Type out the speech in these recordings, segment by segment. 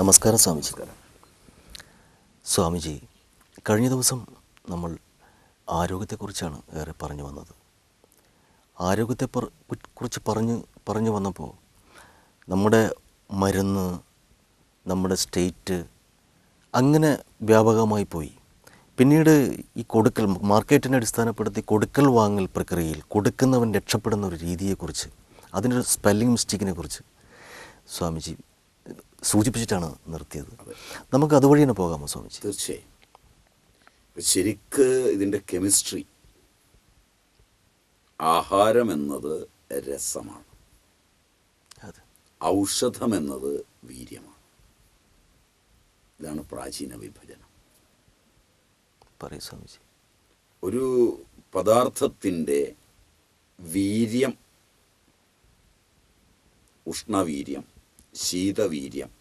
നമസ്കാരം സ്വാമിജി. സ്വാമിജി കഴിഞ്ഞ ദിവസം നമ്മൾ ആരോഗ്യത്തെക്കുറിച്ചാണ് ഏറെ പറഞ്ഞു വന്നത്. ആരോഗ്യത്തെ കുറിച്ച് പറഞ്ഞ് പറഞ്ഞു വന്നപ്പോൾ നമ്മുടെ മരുന്ന് നമ്മുടെ സ്റ്റേറ്റ് അങ്ങനെ വ്യാപകമായി പോയി. പിന്നീട് ഈ കൊടുക്കൽ മാർക്കറ്റിനെ അടിസ്ഥാനപ്പെടുത്തി കൊടുക്കൽ വാങ്ങൽ പ്രക്രിയയിൽ കൊടുക്കുന്നവൻ രക്ഷപ്പെടുന്ന ഒരു രീതിയെക്കുറിച്ച് അതിന്റെ സ്പെല്ലിംഗ് മിസ്റ്റേക്കിനെ കുറിച്ച് സ്വാമിജി സൂചിപ്പിച്ചിട്ടാണ് നിർത്തിയത്. നമുക്ക് അതുവഴി തന്നെ പോകാമോ സ്വാമിജി? തീർച്ചയായും. ശരിക്ക് ഇതിന്റെ കെമിസ്ട്രി ആഹാരം എന്നത് രസമാണ്. ഔഷധം എന്നത് വീര്യമാണ്. ഇതാണ് പ്രാചീന വിഭജനം. പറയൂ സ്വാമിജി. ഒരു പദാർത്ഥത്തിന്റെ വീര്യം ഉഷ്ണവീര്യം ശീതവീര്യം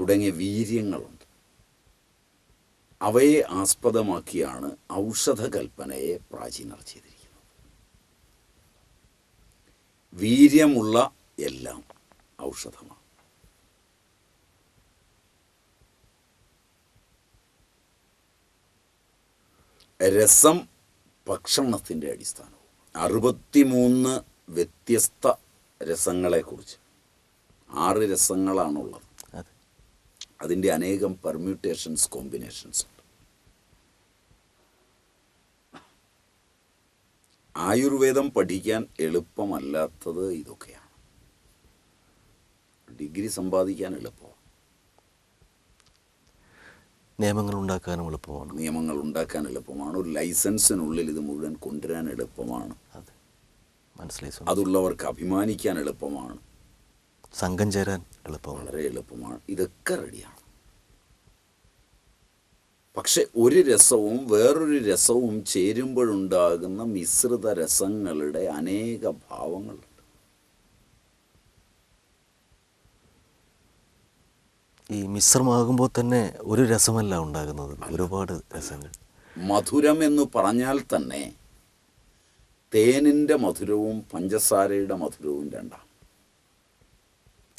തുടങ്ങിയ വീര്യങ്ങളുണ്ട്. അവയെ ആസ്പദമാക്കിയാണ് ഔഷധകൽപ്പനയെ പ്രാചീനർ ചെയ്തിരിക്കുന്നത്. വീര്യമുള്ള എല്ലാം ഔഷധമാണ്. രസം ഭക്ഷണത്തിന്റെ അടിസ്ഥാനവും. അറുപത്തിമൂന്ന് വ്യത്യസ്ത രസങ്ങളെക്കുറിച്ച് ആറ് രസങ്ങളാണുള്ളത്. അതിന്റെ അനേകം പെർമ്യൂട്ടേഷൻസ് കോമ്പിനേഷൻസ് ഉണ്ട്. ആയുർവേദം പഠിക്കാൻ എളുപ്പമല്ലാത്തത് ഇതൊക്കെയാണ്. ഡിഗ്രി സമ്പാദിക്കാൻ എളുപ്പമാണ്. നിയമങ്ങൾ ഉണ്ടാക്കാനും എളുപ്പമാണ്. നിയമങ്ങൾ ഉണ്ടാക്കാൻ എളുപ്പമാണ്. ഒരു ലൈസൻസിനുള്ളിൽ ഇത് മുഴുവൻ കൊണ്ടുവരാൻ എളുപ്പമാണ്. അതെ. മനസ്സിലായി സ്വാമി അതുള്ളവർക്ക് അഭിമാനിക്കാൻ എളുപ്പമാണ്. സംഘം ചേരാൻ എളുപ്പമാണ്. വളരെ എളുപ്പമാണ്. ഇതൊക്കെ റെഡിയാണ്. പക്ഷെ ഒരു രസവും വേറൊരു രസവും ചേരുമ്പോഴുണ്ടാകുന്ന മിശ്രിത രസങ്ങളുടെ അനേക ഭാവങ്ങളുണ്ട്. ഈ മിശ്രമാകുമ്പോൾ തന്നെ ഒരു രസമല്ല ഉണ്ടാകുന്നത്. ഒരുപാട് രസങ്ങൾ. മധുരം എന്ന് പറഞ്ഞാൽ തന്നെ തേനിന്റെ മധുരവും പഞ്ചസാരയുടെ മധുരവും രണ്ടാണ്.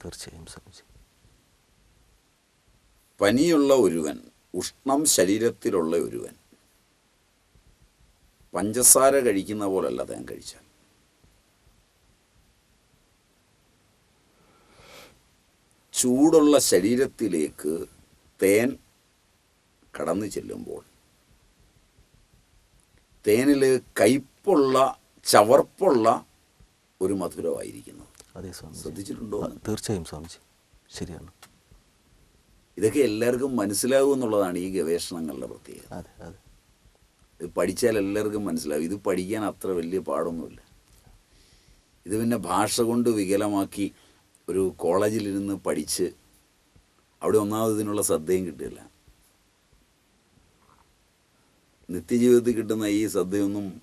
തീർച്ചയായും സ്വാമിജി പനിയുള്ള ഒരുവൻ ഉഷ്ണം ശരീരത്തിലുള്ള ഒരുവൻ. പഞ്ചസാര കഴിക്കുന്ന പോലല്ല ഞാൻ കഴിച്ചാൽ. ചൂടുള്ള ശരീരത്തിലേക്ക് തേൻ കടന്നു ചെല്ലുമ്പോൾ തേനിൽ കയ്പുള്ള ചവർപ്പുള്ള ഒരു മധുരമായിരിക്കുന്നത് അതെ സ്വാമി ശ്രദ്ധിച്ചിട്ടുണ്ടോ? തീർച്ചയായും സ്വാമിജി. ശരിയാണ്. ഇതൊക്കെ എല്ലാവർക്കും മനസ്സിലാകും എന്നുള്ളതാണ് ഈ ഗവേഷണങ്ങളുടെ പ്രത്യേകത. അതെ അതെ. ഇത് പഠിച്ചാൽ എല്ലാവർക്കും മനസ്സിലാവും. ഇത് പഠിക്കാൻ അത്ര വലിയ പാടൊന്നുമില്ല. ഇത് പിന്നെ ഭാഷ കൊണ്ട് വികലമാക്കി ഒരു കോളേജിലിരുന്ന് പഠിച്ച് അവിടെ ഒന്നാമത് ഇതിനുള്ള ശ്രദ്ധയും കിട്ടില്ല. നിത്യജീവിതത്തിൽ കിട്ടുന്ന ഈ ശ്രദ്ധയൊന്നും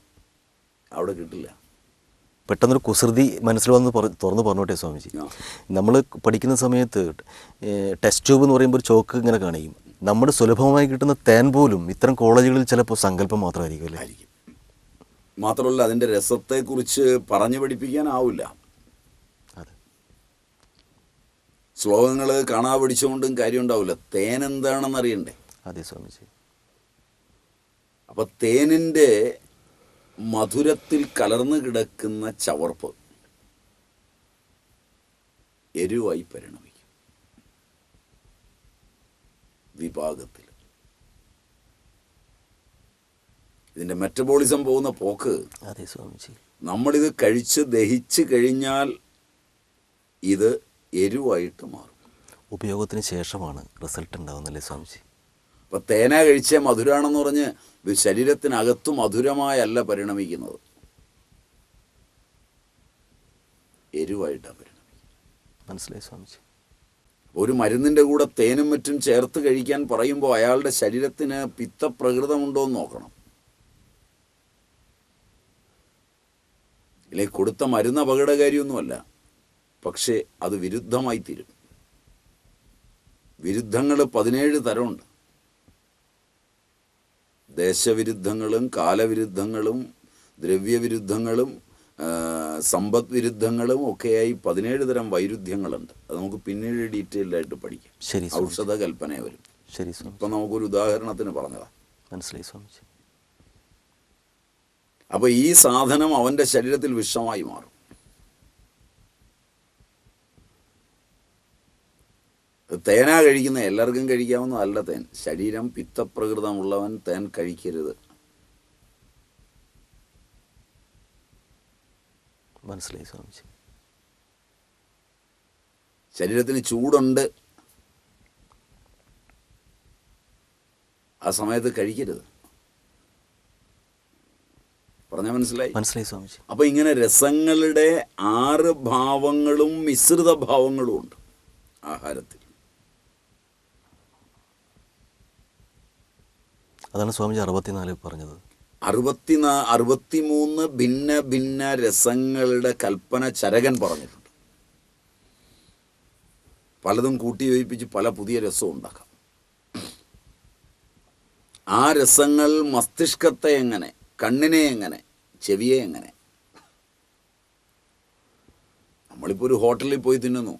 അവിടെ കിട്ടില്ല. പെട്ടെന്നൊരു കുസൃതി മനസ്സിൽ വന്ന് തുറന്ന് പറഞ്ഞോട്ടെ സ്വാമിജി. നമ്മൾ പഠിക്കുന്ന സമയത്ത് ടെസ്റ്റ് ട്യൂബ് എന്ന് പറയുമ്പോൾ ഒരു ചോക്ക് ഇങ്ങനെ കാണിക്കും. നമ്മുടെ സുലഭമായി കിട്ടുന്ന തേൻ പോലും ഇത്തരം കോളേജുകളിൽ ചിലപ്പോൾ സങ്കല്പം മാത്രമായിരിക്കും അല്ലേ? മാത്രമല്ല അതിന്റെ രസത്തെക്കുറിച്ച് പറഞ്ഞു പഠിപ്പിക്കാനാവില്ല. അതെ. ശ്ലോകങ്ങൾ കാണാ പഠിച്ചുകൊണ്ടും കാര്യം ഉണ്ടാവില്ല തേൻ എന്താണെന്ന് അറിയണ്ടേ അതെ സ്വാമിജി. അപ്പൊ തേനിന്റെ മധുരത്തിൽ കലർന്നു കിടക്കുന്ന ചവർപ്പ് എരിവായി പരിണമിക്കും. വിഭാഗത്തിൽ. ഇതിന്റെ മെറ്റബോളിസം പോകുന്ന പോക്ക് അതെ സ്വാമിജി. നമ്മളിത് കഴിച്ച് ദഹിച്ച് കഴിഞ്ഞാൽ ഇത് എരിവായിട്ട് മാറും. ഉപയോഗത്തിന് ശേഷമാണ് റിസൾട്ട് ഉണ്ടാകുന്നല്ലേ സ്വാമിജി? ഇപ്പൊ തേന കഴിച്ച മധുരമാണെന്ന് പറഞ്ഞ് ശരീരത്തിനകത്ത് ശരീരത്തിനകത്തു മധുരമായല്ല പരിണമിക്കുന്നത്. എരിവായിട്ടാണ് പരിണമിക്കുന്നത്. മനസ്സിലായി സ്വാമിജി. ഒരു മരുന്നിന്റെ കൂടെ തേനും മറ്റും ചേർത്ത് കഴിക്കാൻ പറയുമ്പോൾ അയാളുടെ ശരീരത്തിന് പിത്തപ്രകൃതമുണ്ടോ എന്ന് നോക്കണം. ഇല്ലേ കൊടുത്ത മരുന്ന് അപകടകാരിയൊന്നുമല്ല പക്ഷേ അത് വിരുദ്ധമായി തീരും വിരുദ്ധങ്ങൾ പതിനേഴ് തരമുണ്ട്. ദേശവിരുദ്ധങ്ങളും കാലവിരുദ്ധങ്ങളും ദ്രവ്യവിരുദ്ധങ്ങളും സമ്പദ് വിരുദ്ധങ്ങളും ഒക്കെയായി പതിനേഴ് തരം വൈരുദ്ധ്യങ്ങളുണ്ട്. അത് നമുക്ക് പിന്നീട് ഡീറ്റെയിൽഡ് ആയിട്ട് പഠിക്കാം. ശരി സ്വാമി ഔഷധ കൽപ്പന വരും. ശരി സ്വാമി ഇപ്പം നമുക്കൊരു ഉദാഹരണത്തിന് പറഞ്ഞതാ. മനസ്സിലായി സ്വാമിജി. അപ്പോൾ ഈ സാധനം അവന്റെ ശരീരത്തിൽ വിഷമായി മാറും. തേനാ കഴിക്കുന്ന എല്ലാവർക്കും കഴിക്കാവുന്നതല്ല തേൻ. ശരീരം പിത്തപ്രകൃതമുള്ളവൻ തേൻ കഴിക്കരുത്. മനസ്സിലായി സ്വാമിജി. ശരീരത്തിന് ചൂടുണ്ട്. ആ സമയത്ത് കഴിക്കരുത്. പറഞ്ഞാൽ മനസ്സിലായി? മനസ്സിലായി സ്വാമിജി. അപ്പൊ ഇങ്ങനെ രസങ്ങളുടെ ആറ് ഭാവങ്ങളും മിശ്രിത ഭാവങ്ങളും ഉണ്ട് ആഹാരത്തിൽ. അതാണ് സ്വാമിജി അറുപത്തിനാല് പറഞ്ഞത്. അറുപത്തിനാ അറുപത്തിമൂന്ന് ഭിന്ന ഭിന്ന രസങ്ങളുടെ കൽപ്പന ചരകൻ പറഞ്ഞിട്ടുണ്ട്. പലതും കൂട്ടി യോജിപ്പിച്ച് പല പുതിയ രസവും ഉണ്ടാക്കാം. ആ രസങ്ങൾ മസ്തിഷ്കത്തെ എങ്ങനെ കണ്ണിനെ എങ്ങനെ ചെവിയെ എങ്ങനെ? നമ്മളിപ്പോൾ ഒരു ഹോട്ടലിൽ പോയി തിന്നുന്നു.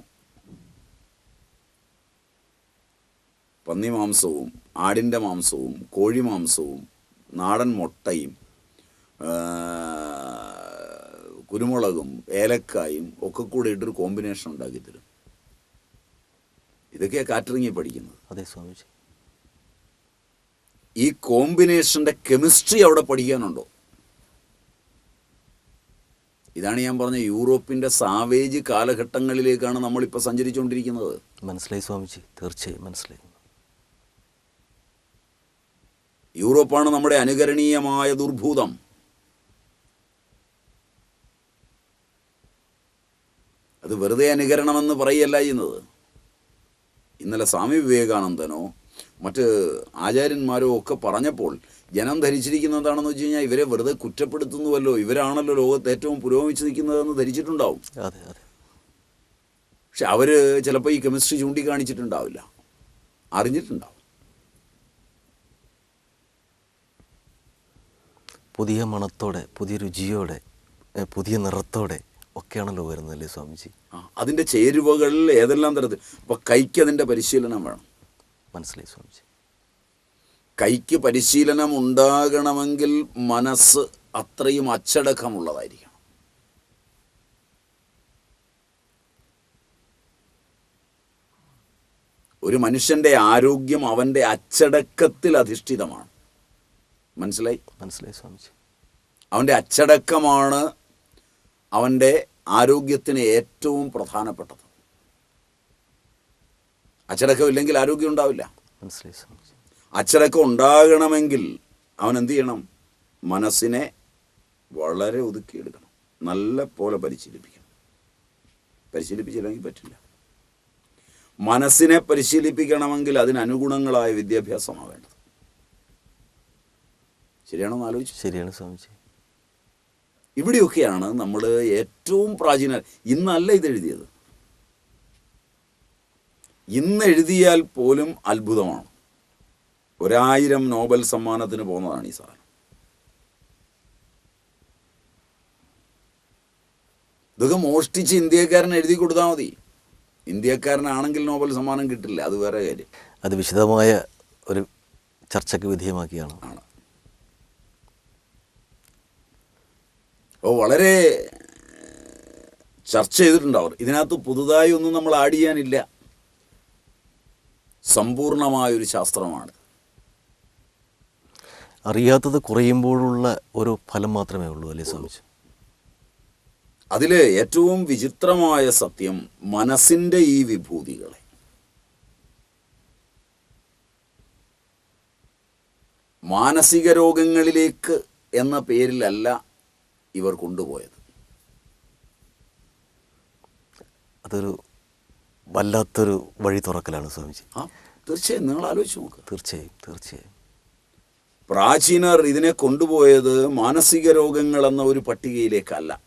പന്നി മാംസവും ആടിന്റെ മാംസവും കോഴി മാംസവും നാടൻ മുട്ടയും കുരുമുളകും ഏലക്കായും ഒക്കെ കൂടെ ഇട്ടൊരു കോമ്പിനേഷൻ ഉണ്ടാക്കി തരും. ഇതൊക്കെയാണ് കാറ്ററിങ്ങിൽ പഠിക്കുന്നത്. അതെ സ്വാമിജി. ഈ കോമ്പിനേഷന്റെ കെമിസ്ട്രി അവിടെ പഠിക്കാനുണ്ടോ? ഇതാണ് ഞാൻ പറഞ്ഞ യൂറോപ്പിന്റെ സാവേജ് കാലഘട്ടങ്ങളിലേക്കാണ് നമ്മളിപ്പോൾ സഞ്ചരിച്ചുകൊണ്ടിരിക്കുന്നത്. മനസ്സിലായി സ്വാമിജി. തീർച്ചയായും മനസ്സിലായി. യൂറോപ്പാണ് നമ്മുടെ അനുകരണീയമായ ദുർഭൂതം. അത് വെറുതെ അനുകരണമെന്ന് പറയല്ല ചെയ്യുന്നത്. ഇന്നലെ സ്വാമി വിവേകാനന്ദനോ മറ്റ് ആചാര്യന്മാരോ ഒക്കെ പറഞ്ഞപ്പോൾ ജനം ധരിച്ചിരിക്കുന്നത് എന്താണെന്ന് വെച്ച് കഴിഞ്ഞാൽ ഇവരെ വെറുതെ കുറ്റപ്പെടുത്തുന്നുവല്ലോ. ഇവരാണല്ലോ ലോകത്ത് ഏറ്റവും പുരോഗമിച്ച് നിൽക്കുന്നതെന്ന് ധരിച്ചിട്ടുണ്ടാവും. പക്ഷെ അവർ ചിലപ്പോൾ ഈ കെമിസ്ട്രി ചൂണ്ടിക്കാണിച്ചിട്ടുണ്ടാവില്ല. അറിഞ്ഞിട്ടുണ്ടാവും. പുതിയ മണത്തോടെ പുതിയ രുചിയോടെ പുതിയ നിറത്തോടെ ഒക്കെയാണല്ലോ വരുന്നത് അല്ലേ സ്വാമിജി? ആ, അതിന്റെ ചേരുവകളിൽ ഏതെല്ലാം തരത്തിൽ? അപ്പോൾ കൈക്ക് അതിന്റെ പരിശീലനം വേണം. മനസ്സിലായി സ്വാമിജി. കൈക്ക് പരിശീലനം ഉണ്ടാകണമെങ്കിൽ മനസ്സ് അത്രയും അച്ചടക്കമുള്ളതായിരിക്കണം. ഒരു മനുഷ്യന്റെ ആരോഗ്യം അവന്റെ അച്ചടക്കത്തിൽ അധിഷ്ഠിതമാണ്. മനസ്സിലായി? മനസ്സിലായി സ്വാമിജി. അവന്റെ അച്ചടക്കമാണ് അവന്റെ ആരോഗ്യത്തിന് ഏറ്റവും പ്രധാനപ്പെട്ടത്. അച്ചടക്കമില്ലെങ്കിൽ ആരോഗ്യം ഉണ്ടാവില്ല. മനസ്സിലായി സ്വാമിജി. അച്ചടക്കം ഉണ്ടാകണമെങ്കിൽ അവൻ എന്ത് ചെയ്യണം? മനസ്സിനെ വളരെ ഒതുക്കിയെടുക്കണം നല്ല പോലെ പരിശീലിപ്പിക്കണം. പരിശീലിപ്പിച്ചില്ലെങ്കിൽ പറ്റില്ല. മനസ്സിനെ പരിശീലിപ്പിക്കണമെങ്കിൽ അതിനനുഗുണങ്ങളായ വിദ്യാഭ്യാസമാണ് വേണ്ടത്. ശരിയാണോ എന്ന് ആലോചിച്ചു? ശരിയാണ് സ്വാമിജി. ഇവിടെയൊക്കെയാണ് നമ്മൾ ഏറ്റവും പ്രാചീന ഇന്നല്ല ഇത് എഴുതിയത്. ഇന്ന് എഴുതിയാൽ പോലും അത്ഭുതമാണ്. ഒരായിരം നോബൽ സമ്മാനത്തിന് പോകുന്നതാണ് ഈ സാധനം. ഇതൊക്കെ മോഷ്ടിച്ച് ഇന്ത്യക്കാരൻ എഴുതി കൊടുത്താൽ മതി. ഇന്ത്യക്കാരനാണെങ്കിൽ നോബൽ സമ്മാനം കിട്ടില്ല അത് വേറെ കാര്യം. അത് വിശദമായ ഒരു ചർച്ചയ്ക്ക് വിധേയമാക്കിയാണ്. ആണ്. വളരെ ചർച്ച ചെയ്തിട്ടുണ്ടാവും. ഇതിനകത്ത് പുതുതായി ഒന്നും നമ്മൾ ആഡ് ചെയ്യാനില്ല. സമ്പൂർണമായൊരു ശാസ്ത്രമാണ്. അറിയാത്തത് കുറയുമ്പോഴുള്ള ഒരു ഫലം മാത്രമേ ഉള്ളൂ അല്ലേ സ്വാമിജി അതിൽ ഏറ്റവും വിചിത്രമായ സത്യം മനസ്സിന്റെ ഈ വിഭൂതികളെ. മാനസിക രോഗങ്ങളിലേക്ക് എന്ന പേരിലല്ല ഇവർ കൊണ്ടുപോയത്. അതൊരു വല്ലാത്തൊരു വഴി തുറക്കലാണ് സ്വാമിജി. ആ തീർച്ചയായും നിങ്ങൾ ആലോചിച്ച് നോക്ക്. തീർച്ചയായും തീർച്ചയായും. പ്രാചീനർ ഇതിനെ കൊണ്ടുപോയത് മാനസിക രോഗങ്ങൾ എന്ന ഒരു പട്ടികയിലേക്കല്ല.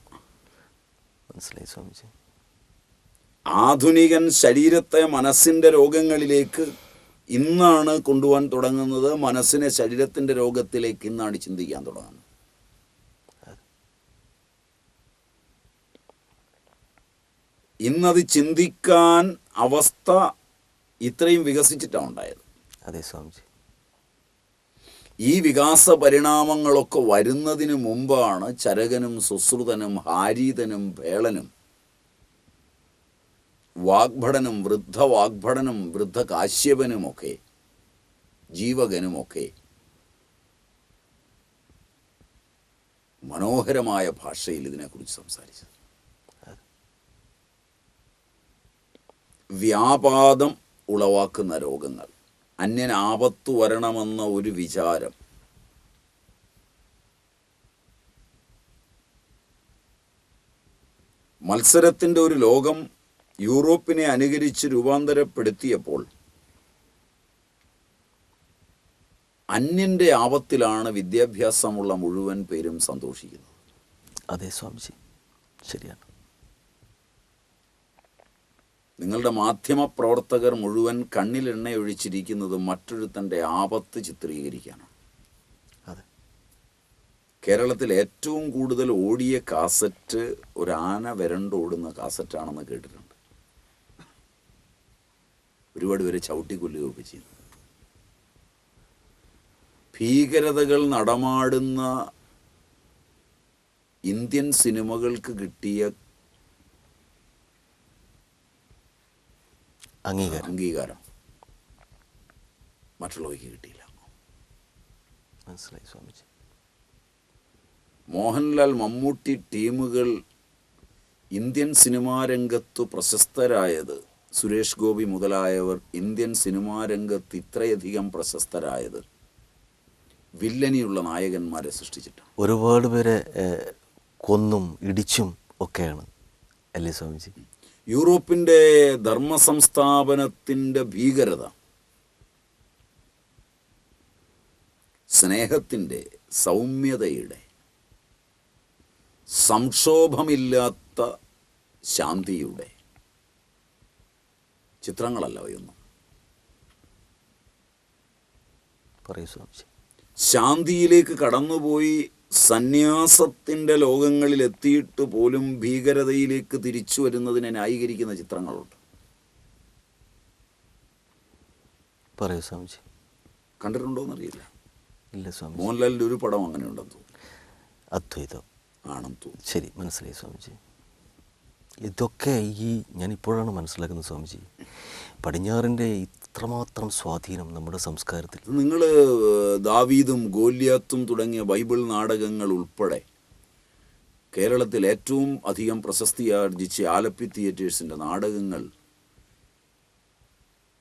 മനസ്സിലായി സ്വാമിജി. ആധുനികൻ ശരീരത്തെ മനസ്സിന്റെ രോഗങ്ങളിലേക്ക് ഇന്നാണ് കൊണ്ടുപോകാൻ തുടങ്ങുന്നത്. മനസ്സിനെ ശരീരത്തിന്റെ രോഗത്തിലേക്ക് ഇന്നാണ് ചിന്തിക്കാൻ തുടങ്ങുന്നത്. ഇന്നത് ചിന്തിക്കാൻ അവസ്ഥ ഇത്രയും വികസിച്ചിട്ടാണ് ഉണ്ടായത്. അതെ സ്വാമിജി. ഈ വികാസ പരിണാമങ്ങളൊക്കെ വരുന്നതിന് മുമ്പാണ് ചരകനും സുശ്രുതനും ഹാരീതനും ഭേളനും വാഗ്ഭടനും വൃദ്ധ വാഗ്ഭടനും വൃദ്ധ കാശ്യപനുമൊക്കെ ജീവകനുമൊക്കെ മനോഹരമായ ഭാഷയിൽ ഇതിനെക്കുറിച്ച് സംസാരിച്ചത്. വ്യാപാദം ഉളവാക്കുന്ന രോഗങ്ങൾ. അന്യൻ ആപത്തു വരണമെന്ന ഒരു വിചാരം. മത്സരത്തിന്റെ ഒരു ലോകം യൂറോപ്പിനെ അനുകരിച്ച് രൂപാന്തരപ്പെടുത്തിയപ്പോൾ അന്യന്റെ ആപത്തിലാണ് വിദ്യാഭ്യാസമുള്ള മുഴുവൻ പേരും സന്തോഷിക്കുന്നത്. അതെ സ്വാമിജി. ശരിയാണ്. നിങ്ങളുടെ മാധ്യമ പ്രവർത്തകർ മുഴുവൻ കണ്ണിൽ എണ്ണയൊഴിച്ചിരിക്കുന്നത് മറ്റൊരുത്തന്റെ ആപത്ത് ചിത്രീകരിക്കാനാണ് അതെ. കേരളത്തിൽ ഏറ്റവും കൂടുതൽ ഓടിയ കാസറ്റ് ഒരു ആന വരണ്ടോടുന്ന കാസറ്റാണെന്ന് കേട്ടിട്ടുണ്ട്. ഒരുപാട് പേര് ചവിട്ടിക്കൊല്ലുകയൊക്കെ ചെയ്യുന്നു ഭീകരതകൾ നടമാടുന്ന ഇന്ത്യൻ സിനിമകൾക്ക് കിട്ടിയ അംഗീകാരം. അംഗീകാരം. മറ്റുള്ളവയ്ക്ക് കിട്ടിയില്ല. മനസ്സിലായി സ്വാമിജി. മോഹൻലാൽ മമ്മൂട്ടി ടീമുകൾ ഇന്ത്യൻ സിനിമാ രംഗത്തു പ്രശസ്തരായത് സുരേഷ് ഗോപി മുതലായവർ ഇന്ത്യൻ സിനിമാ രംഗത്ത് ഇത്രയധികം പ്രശസ്തരായത് വില്ലനിയുള്ള നായകന്മാരെ സൃഷ്ടിച്ചിട്ടാണ്. ഒരുപാട് പേരെ കൊന്നും ഇടിച്ചും ഒക്കെയാണ്. അല്ലേ സ്വാമിജി? യൂറോപ്പിന്റെ ധർമ്മസംസ്ഥാപനത്തിന്റെ ഭീകരത സ്നേഹത്തിന്റെ സൗമ്യതയുടെ സംക്ഷോഭമില്ലാത്ത ശാന്തിയുടെ ചിത്രങ്ങളല്ല അവയൊന്നും ശാന്തിയിലേക്ക് കടന്നുപോയി സന്യാസത്തിന്റെ ലോകങ്ങളിൽ എത്തിയിട്ട് പോലും ഭീകരതയിലേക്ക് തിരിച്ചു വരുന്നതിനെ ന്യായീകരിക്കുന്ന ചിത്രങ്ങളുണ്ട്. പറയൂ സ്വാമിജി. കണ്ടിട്ടുണ്ടോ എന്നറിയില്ല ഇല്ല സ്വാമി മോഹൻലാലിന്റെ ഒരു പടം അങ്ങനെ ഉണ്ടെന്ന് തോന്നുന്നു. അദ്വൈതം. ആണെന്ന് തോന്നുന്നു. ശരി മനസ്സിലായി സ്വാമിജി. ഇതൊക്കെ ഈ ഞാൻ ഇപ്പോഴാണ് മനസ്സിലാക്കുന്നത് സ്വാമിജി. പടിഞ്ഞാറിന്റെ ഇത്രമാത്രം സ്വാധീനം നമ്മുടെ സംസ്കാരത്തിൽ? നിങ്ങൾ ദാവീദും ഗോല്യാത്തും തുടങ്ങിയ ബൈബിൾ നാടകങ്ങൾ ഉൾപ്പെടെ കേരളത്തിൽ ഏറ്റവും അധികം പ്രശസ്തി പ്രശസ്തിയാർജിച്ച ആലപ്പി തിയേറ്റേഴ്സിന്റെ നാടകങ്ങൾ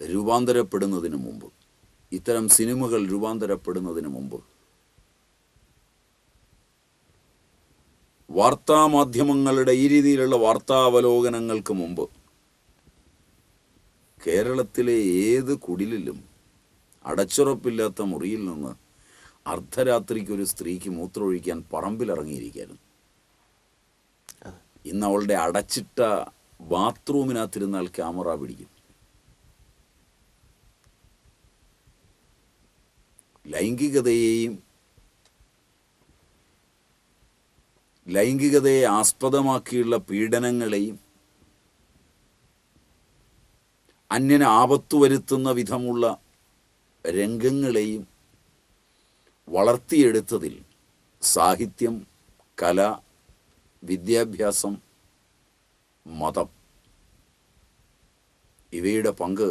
രൂപാന്തരപ്പെടുന്നതിന് മുമ്പ് ഇത്തരം സിനിമകൾ രൂപാന്തരപ്പെടുന്നതിന് മുമ്പ് വാർത്താമാധ്യമങ്ങളുടെ ഈ രീതിയിലുള്ള വാർത്താവലോകനങ്ങൾക്ക് മുമ്പ് കേരളത്തിലെ ഏത് കുടിലിലും അടച്ചുറപ്പില്ലാത്ത മുറിയിൽ നിന്ന് അർദ്ധരാത്രിക്ക് ഒരു സ്ത്രീക്ക് മൂത്രമൊഴിക്കാൻ പറമ്പിലിറങ്ങിയിരിക്കായിരുന്നു ഇന്ന് അവളുടെ അടച്ചിട്ട ബാത്റൂമിനകത്തിരുന്നാൽ ക്യാമറ പിടിക്കും. ലൈംഗികതയെയും ലൈംഗികതയെ ആസ്പദമാക്കിയുള്ള പീഡനങ്ങളെയും അന്യന് ആപത്തു വരുത്തുന്ന വിധമുള്ള രംഗങ്ങളെയും വളർത്തിയെടുത്തതിൽ സാഹിത്യം കല വിദ്യാഭ്യാസം മതം ഇവയുടെ പങ്ക്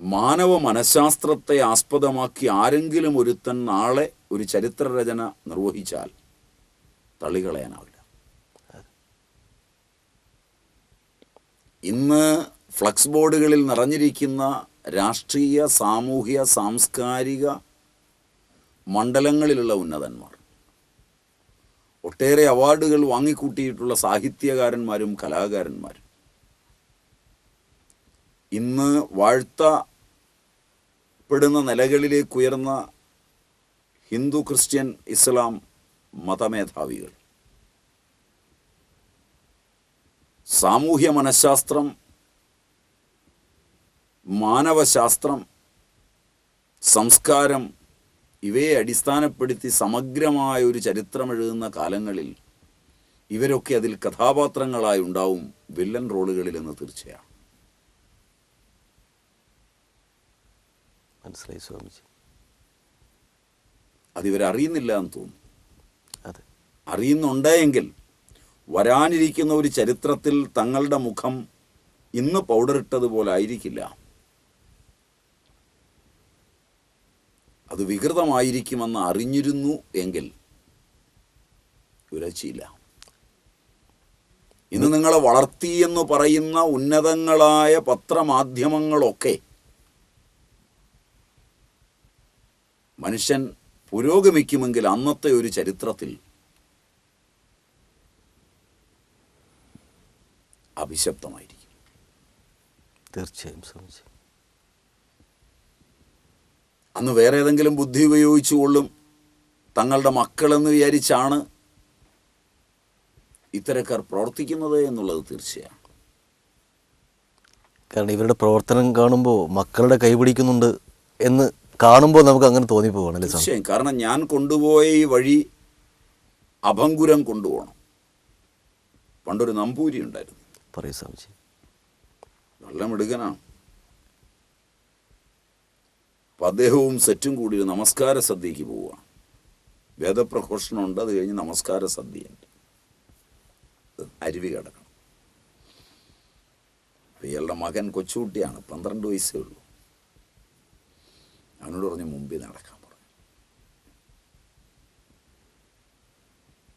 മാനവ മനഃശാസ്ത്രത്തെ ആസ്പദമാക്കി ആരെങ്കിലും ഒരുത്തൻ നാളെ ഒരു ചരിത്രരചന നിർവഹിച്ചാൽ തള്ളികളയാനാവില്ല ഇന്ന് ഫ്ലക്സ് ബോർഡുകളിൽ നിറഞ്ഞിരിക്കുന്ന രാഷ്ട്രീയ സാമൂഹിക സാംസ്കാരിക മണ്ഡലങ്ങളിലുള്ള ഉന്നതന്മാർ. ഒട്ടേറെ അവാർഡുകൾ വാങ്ങിക്കൂട്ടിയിട്ടുള്ള സാഹിത്യകാരന്മാരും കലാകാരന്മാരും. ഇന്ന് വാഴ്ത്തപ്പെടുന്ന നിലകളിലേക്ക് ഉയർന്ന ഹിന്ദു ക്രിസ്ത്യൻ ഇസ്ലാം മതമേധാവികൾ. സാമൂഹ്യ മനഃശാസ്ത്രം മാനവശാസ്ത്രം സംസ്കാരം ഇവയെ അടിസ്ഥാനപ്പെടുത്തി സമഗ്രമായ ഒരു ചരിത്രം എഴുതുന്ന കാലങ്ങളിൽ ഇവരൊക്കെ അതിൽ കഥാപാത്രങ്ങളായി ഉണ്ടാവും വില്ലൻ റോളുകളിൽ എന്ന് തീർച്ചയാണ് മനസ്സിലായി സ്വാമിജി. അതിവരറിയുന്നില്ല എന്ന് തോന്നുന്നു. അറിയുന്നുണ്ടെങ്കിൽ വരാനിരിക്കുന്ന ഒരു ചരിത്രത്തിൽ തങ്ങളുടെ മുഖം ഇന്ന് പൗഡറിട്ടതുപോലെ ആയിരിക്കില്ല. അത് വികൃതമായിരിക്കുമെന്ന് അറിഞ്ഞിരുന്നു എങ്കിൽ ഉരച്ചില്ല ഇന്ന് നിങ്ങളെ വളർത്തി എന്ന് പറയുന്ന ഉന്നതങ്ങളായ പത്രമാധ്യമങ്ങളൊക്കെ മനുഷ്യൻ പുരോഗമിക്കുമെങ്കിൽ അന്നത്തെ ഒരു ചരിത്രത്തിൽ അഭിശപ്തമായിരിക്കും തീർച്ചയായും സ്വാമിജി അന്ന് വേറെ ഏതെങ്കിലും ബുദ്ധി ഉപയോഗിച്ചുകൊള്ളും തങ്ങളുടെ മക്കളെന്ന് വിചാരിച്ചാണ് ഇത്തരക്കാർ പ്രവർത്തിക്കുന്നത് എന്നുള്ളത് തീർച്ചയാണ്. കാരണം ഇവരുടെ പ്രവർത്തനം കാണുമ്പോൾ മക്കളുടെ കൈപിടിക്കുന്നുണ്ട് എന്ന് കാണുമ്പോൾ നമുക്ക് അങ്ങനെ തോന്നിപ്പോവാണ് അല്ലേ തീർച്ചയായും. കാരണം ഞാൻ കൊണ്ടുപോയ ഈ വഴി അഭങ്കുരം കൊണ്ടുപോകണം. പണ്ടൊരു നമ്പൂരി ഉണ്ടായിരുന്നു. പറയൂ സ്വാമിജി. നല്ല മിടുക്കനാണ് അദ്ദേഹവും സെറ്റും കൂടി നമസ്കാര സദ്യക്ക് പോവുകയാണ് വേദപ്രഘോഷണമുണ്ട് അത് കഴിഞ്ഞ് നമസ്കാര സദ്യയുണ്ട്. അരുവി കിടക്കണം. ഇയാളുടെ മകൻ കൊച്ചുകുട്ടിയാണ് പന്ത്രണ്ട് വയസ്സേ ഉള്ളൂ. അവനോട് പറഞ്ഞ് മുമ്പിൽ നടക്കാൻ പറഞ്ഞു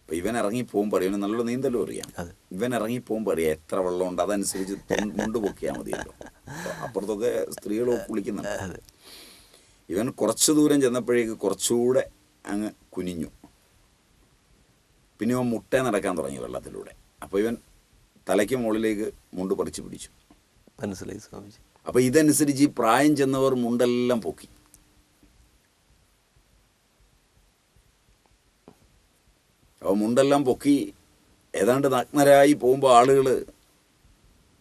അപ്പം ഇവൻ ഇറങ്ങി പോകുമ്പോൾ അറിയാം നല്ലൊരു നീന്തലും അറിയാം ഇവൻ ഇറങ്ങി പോകുമ്പോൾ അറിയാം എത്ര വെള്ളമുണ്ട് അതനുസരിച്ച് മുണ്ട് പൊക്കിയാൽ മതിയല്ലോ. അപ്പൊ അപ്പുറത്തൊക്കെ സ്ത്രീകൾ കുളിക്കുന്നുണ്ട്. ഇവൻ കുറച്ച് ദൂരം ചെന്നപ്പോഴേക്ക് കുറച്ചുകൂടെ അങ്ങ് കുനിഞ്ഞു. പിന്നെ ഇവൻ മുട്ട നടക്കാൻ തുടങ്ങി വെള്ളത്തിലൂടെ. അപ്പോൾ ഇവൻ തലയ്ക്ക് മുകളിലേക്ക് മുണ്ട് പറിച്ചു പിടിച്ചു. മനസ്സിലായി സ്വാമിജി. അപ്പോൾ ഇതനുസരിച്ച് ഈ പ്രായം ചെന്നവർ മുണ്ടെല്ലാം പൊക്കി. അപ്പോൾ മുണ്ടെല്ലാം പൊക്കി ഏതാണ്ട് നഗ്നരായി പോകുമ്പോൾ ആളുകൾ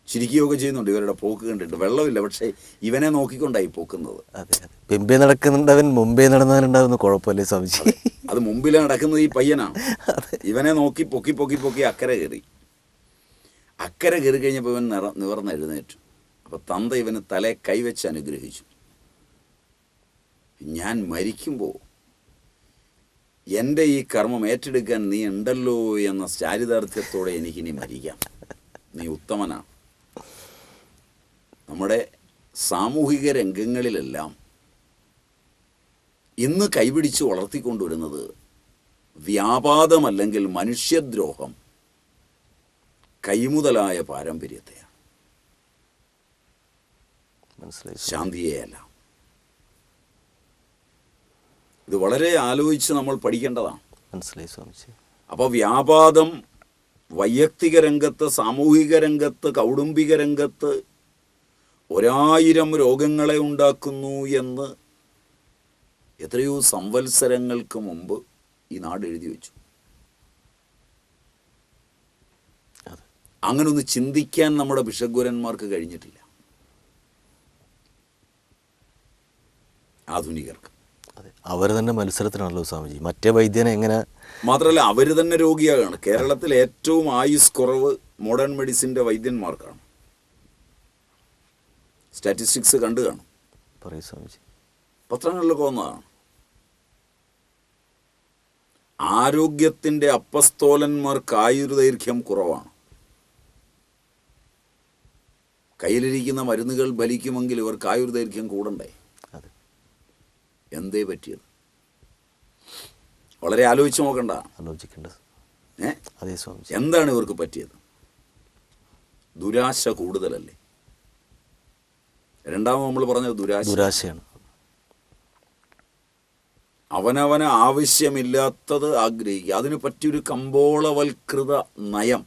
ചിരിക്കുകയൊക്കെ ചെയ്യുന്നുണ്ട്. ഇവരുടെ പോക്ക് കണ്ടിട്ട് വെള്ളമില്ല. പക്ഷേ ഇവനെ നോക്കിക്കൊണ്ടായി പോക്കുന്നത്. അതെ അതെ. പിമ്പേ നടക്കുന്നുണ്ടവൻ മുമ്പേ നടന്നവനുണ്ടാവുന്ന കുഴപ്പമില്ലേ സംശയം അത്. മുമ്പിൽ നടക്കുന്നത് ഈ പയ്യനാണ് ഇവനെ നോക്കി പൊക്കി പൊക്കി പൊക്കി അക്കരെ കയറി. അക്കരെ കയറി കഴിഞ്ഞപ്പോൾ ഇവൻ നിറ നിവർന്ന് എഴുന്നേറ്റു. അപ്പോൾ തന്ത ഇവന് തലയെ കൈവച്ച് അനുഗ്രഹിച്ചു. ഞാൻ മരിക്കുമ്പോൾ എന്റെ ഈ കർമ്മം ഏറ്റെടുക്കാൻ നീ ഉണ്ടല്ലോ എന്ന ചാരിതാർത്ഥ്യത്തോടെ എനിക്കിനി മരിക്കാം. നീ ഉത്തമനാണ് നമ്മുടെ സാമൂഹിക രംഗങ്ങളിലെല്ലാം ഇന്ന് കൈപിടിച്ച് വളർത്തിക്കൊണ്ടുവരുന്നത് വ്യാപാദമല്ലെങ്കിൽ മനുഷ്യദ്രോഹം കൈമുതലായ പാരമ്പര്യത്തെയാണ്. ശാന്തിയെയല്ല. ഇത് വളരെ ആലോചിച്ച് നമ്മൾ പഠിക്കേണ്ടതാണ്. മനസ്സിലായി സ്വാമിജി. അപ്പോൾ വ്യാപാദം വൈയക്തിക രംഗത്ത് സാമൂഹിക രംഗത്ത് കൗടുംബിക രംഗത്ത് ഒരായിരം രോഗങ്ങളെ ഉണ്ടാക്കുന്നു എന്ന് എത്രയോ സംവത്സരങ്ങൾക്ക് മുമ്പ് ഈ നാട് എഴുതി വെച്ചു. അങ്ങനെ ഒന്ന് ചിന്തിക്കാൻ നമ്മുടെ ബിഷഗുരന്മാർക്ക് കഴിഞ്ഞിട്ടില്ല. ആധുനികർക്ക്. അവർ തന്നെ മത്സരത്തിനാണല്ലോ സ്വാമിജി. മറ്റേ വൈദ്യനെ എങ്ങനെ മാത്രമല്ല അവർ തന്നെ രോഗിയാണ് കേരളത്തിൽ ഏറ്റവും ആയുസ് കുറവ് മോഡേൺ മെഡിസിന്റെ വൈദ്യന്മാർക്കാണ്. സ്റ്റാറ്റിസ്റ്റിക്സ് കണ്ടു കാണും. പറയൂ സ്വാമിജി. പത്രങ്ങളിലൊക്കെ വന്നതാണ് ആരോഗ്യത്തിന്റെ അപ്പസ്തോലന്മാർക്ക് ആയുർദൈർഘ്യം കുറവാണ്. കയ്യിലിരിക്കുന്ന മരുന്നുകൾ ഫലിക്കുമെങ്കിൽ ഇവർക്ക് ആയുർദൈർഘ്യം കൂടണ്ടേ? എന്തേ പറ്റിയത്? വളരെ ആലോചിച്ച് നോക്കണ്ട. ആലോചിക്കേണ്ടത് ഏ? അതെ സ്വാമി എന്താണ് ഇവർക്ക് പറ്റിയത്? ദുരാശ കൂടുതലല്ലേ? രണ്ടാമത് നമ്മൾ പറഞ്ഞത് ദുരാശ. ദുരാശയാണ്. അവനവന് ആവശ്യമില്ലാത്തത് ആഗ്രഹിക്കുക. അതിന് പറ്റിയൊരു കമ്പോളവൽകൃത നയം.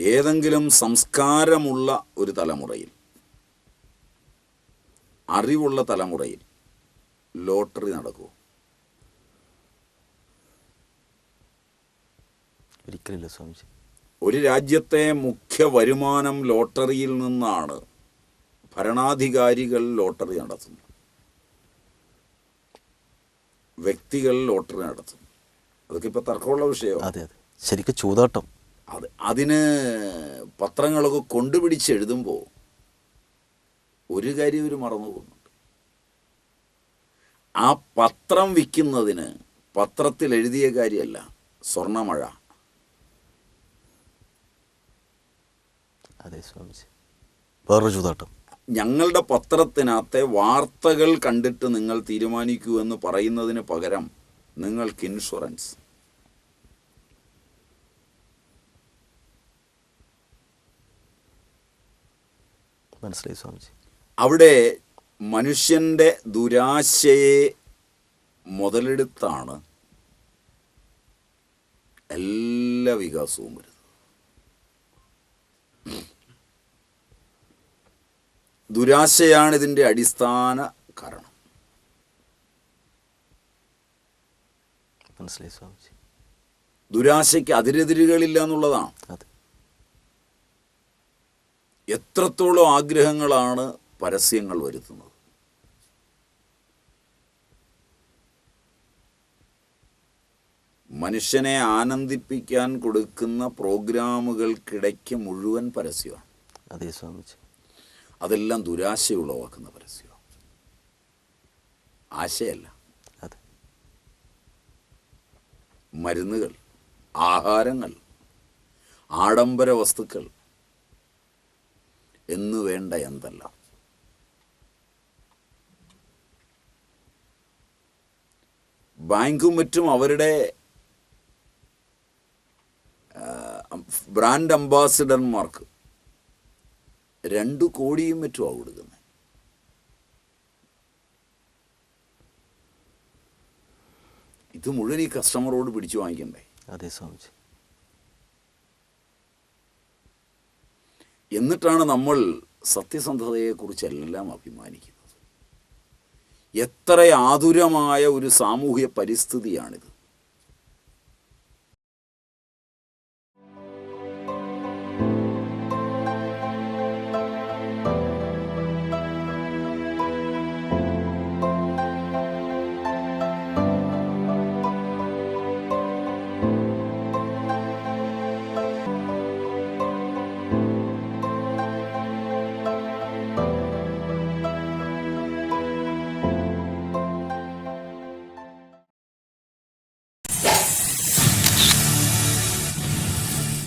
ഏതെങ്കിലും സംസ്കാരമുള്ള ഒരു തലമുറയിൽ അറിവുള്ള തലമുറയിൽ ലോട്ടറി നടക്കുമോ ഒരിക്കലില്ല സ്വാമിജി. ഒരു രാജ്യത്തെ മുഖ്യ വരുമാനം ലോട്ടറിയിൽ നിന്നാണ്. ഭരണാധികാരികൾ ലോട്ടറി നടത്തുന്നത് വ്യക്തികൾ ലോട്ടറി നടത്തുന്നു. അതൊക്കെ ഇപ്പോൾ തർക്കമുള്ള വിഷയമാണ് അതെ അതെ. ശരിക്കും ചൂതാട്ടം. അത് അതിന് പത്രങ്ങളൊക്കെ കൊണ്ടുപിടിച്ച് എഴുതുമ്പോൾ ഒരു കാര്യം ഇവർ മറന്നു പോകുന്നുണ്ട്. ആ പത്രം വിൽക്കുന്നതിന് പത്രത്തിൽ എഴുതിയ കാര്യമല്ല സ്വർണമഴ. അതെ സ്വാമിജി. വേറൊരു ചൂതാട്ടം. ഞങ്ങളുടെ പത്രത്തിനകത്തെ വാർത്തകൾ കണ്ടിട്ട് നിങ്ങൾ തീരുമാനിക്കൂ എന്ന് പറയുന്നതിന് പകരം നിങ്ങൾക്ക് ഇൻഷുറൻസ്. മനസ്സിലായി സ്വാമിജി. അവിടെ മനുഷ്യന്റെ ദുരാശയെ മുതലെടുത്താണ് എല്ലാ വികാസവും വരുന്നത്. ദുരാശയാണ് ഇതിന്റെ അടിസ്ഥാന കാരണം. മനസ്സിലായി സ്വാമിജി? ദുരാശയ്ക്ക് അതിരെതിരുകളില്ല എന്നുള്ളതാണ്. എത്രത്തോളം ആഗ്രഹങ്ങളാണ് പരസ്യങ്ങൾ വരുത്തുന്നത്. മനുഷ്യനെ ആനന്ദിപ്പിക്കാൻ കൊടുക്കുന്ന പ്രോഗ്രാമുകൾക്കിടയ്ക്ക് മുഴുവൻ പരസ്യമാണ്. അതേ സ്വാമിജി. അതെല്ലാം ദുരാശ ഉളവാക്കുന്ന പരസ്യമാണ്. ആശയല്ല. അതെ. മരുന്നുകൾ ആഹാരങ്ങൾ ആഡംബര വസ്തുക്കൾ എന്നു വേണ്ട എന്തെല്ലാം. ബാങ്കും മറ്റും അവരുടെ ബ്രാൻഡ് അംബാസിഡർമാർക്ക് രണ്ട് കോടിയും മറ്റുമാണ് കൊടുക്കുന്നത് ഇത് മുഴുവൻ ഈ കസ്റ്റമറോട് പിടിച്ചു വാങ്ങിക്കണ്ടേ? അതെ സ്വാമിജി. എന്നിട്ടാണ് നമ്മൾ സത്യസന്ധതയെക്കുറിച്ചെല്ലാം അഭിമാനിക്കുന്നത്. എത്ര ആതുരമായ ഒരു സാമൂഹ്യ പരിസ്ഥിതിയാണിത്.